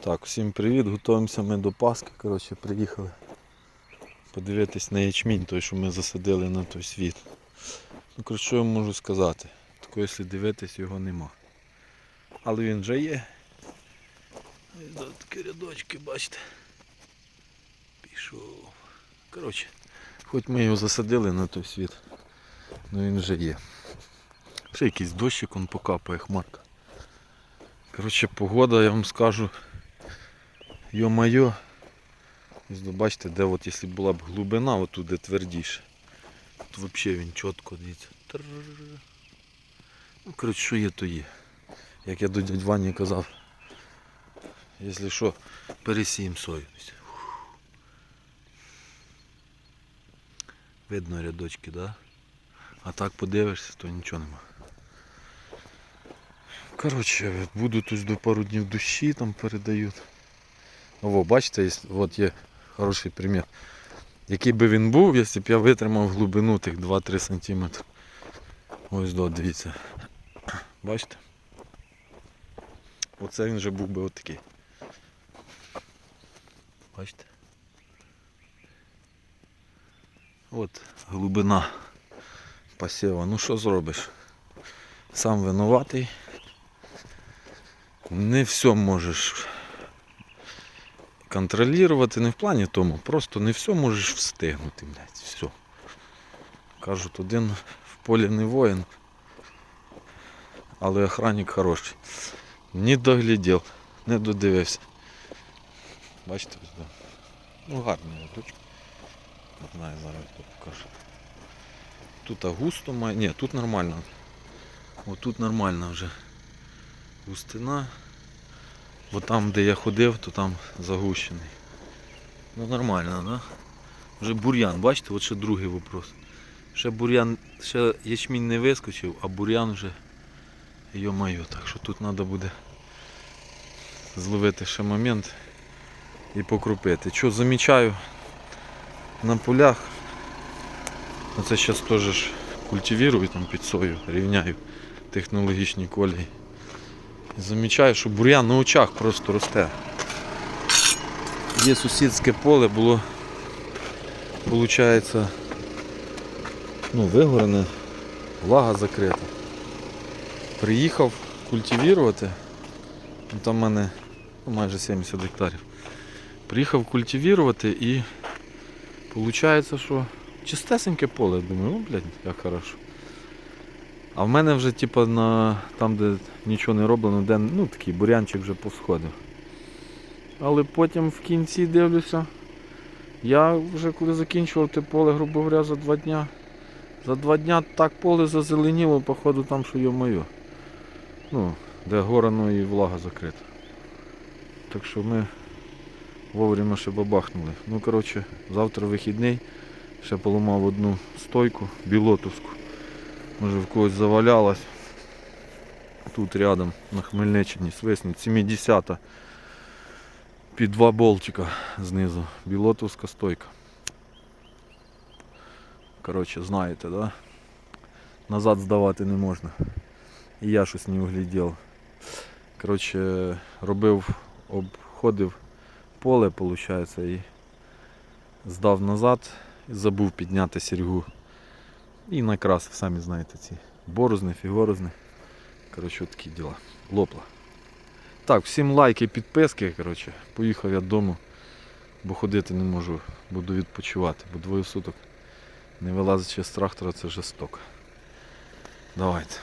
Так, всім привіт, готуємося ми до Пасхи. Коротше, приїхали подивитись на ячмінь, той, що ми засадили на той світ. Ну, коротше, що я можу сказати? Тако, якщо дивитись, його нема. Але він вже є. Такі рядочки, бачите. Пішов. Коротше, хоч ми його засадили на той світ, але він вже є. Ще якийсь дощик он покапає хмарка. Коротше, погода, я вам скажу, Йо-майо. Бачите, де от якщо була б глибина, отут де твердіше. Тут взагалі він чітко дивіться. Ну, коротше, що є, то є. Як я до дядь Вані казав, якщо що, пересіємо сою. Видно рядочки, да? А так подивишся, то нічого нема. Коротше, будуть ось до пару днів дощі там передають. О, бачите, от є хороший примір. Який би він був, якщо б я витримав глибину тих 2-3 см. Ось до, дивіться. Бачите? Оце він вже був би отакий. Бачите? От глибина посіва. Ну що зробиш? Сам винуватий. Не все можеш контролювати, не в плані тому, просто не все можеш встигнути, блядь, все. Кажуть, один в полі не воїн, але охранник хороший. Не доглядів, не додивився. Бачите, ну гарний ядочок. Не знаю, зараз я покажу. Тут густо має. Ні, тут нормально. Ось тут нормально вже густина. Бо там, де я ходив, то там загущений. Ну нормально, да? Вже бур'ян, бачите, от ще другий вопрос. Ще бур'ян, ще ячмінь не вискочив, а бур'ян вже йо-моє. Так що тут треба буде зловити ще момент і покрупити. Що замічаю на полях, оце зараз теж культивірую там під сою, рівняю технологічні колії. Замічаю, що бур'ян на очах просто росте. Є сусідське поле, було, виходить, ну, вигорене, влага закрита. Приїхав культивірувати, ну, там в мене ну, майже 70 гектарів. Приїхав культивірувати і виходить, що чистесеньке поле. Думаю, ну, блядь, як хорошо. А в мене вже типу, на там, де нічого не роблено, де ну, такий бурянчик вже посходив. Але потім в кінці дивлюся, я вже коли закінчував те поле, грубо говоря, за два дня. За два дня так поле зазеленіло, походу там, що йо моє. Ну, де горано і влага закрита. Так що ми вовремя ще бабахнули. Ну, коротше, завтра вихідний, ще поламав одну стойку білотовську. Може в когось завалялась. Тут рядом на Хмельниччині свисні 70-та під два болтика знизу. Білотовська стойка. Коротше, знаєте, да? Назад здавати не можна. І я щось не углядів. Коротше, робив, обходив поле, виходить, і здав назад і забув підняти сіргу. І накрасив, самі знаєте, ці борозни, фігорозни. Коротше, такі діла. Лопла. Так, всім лайки, підписки. Коротше, поїхав я додому, бо ходити не можу, буду відпочивати, бо двоє суток не вилазячи з трактора це жорстоко. Давайте.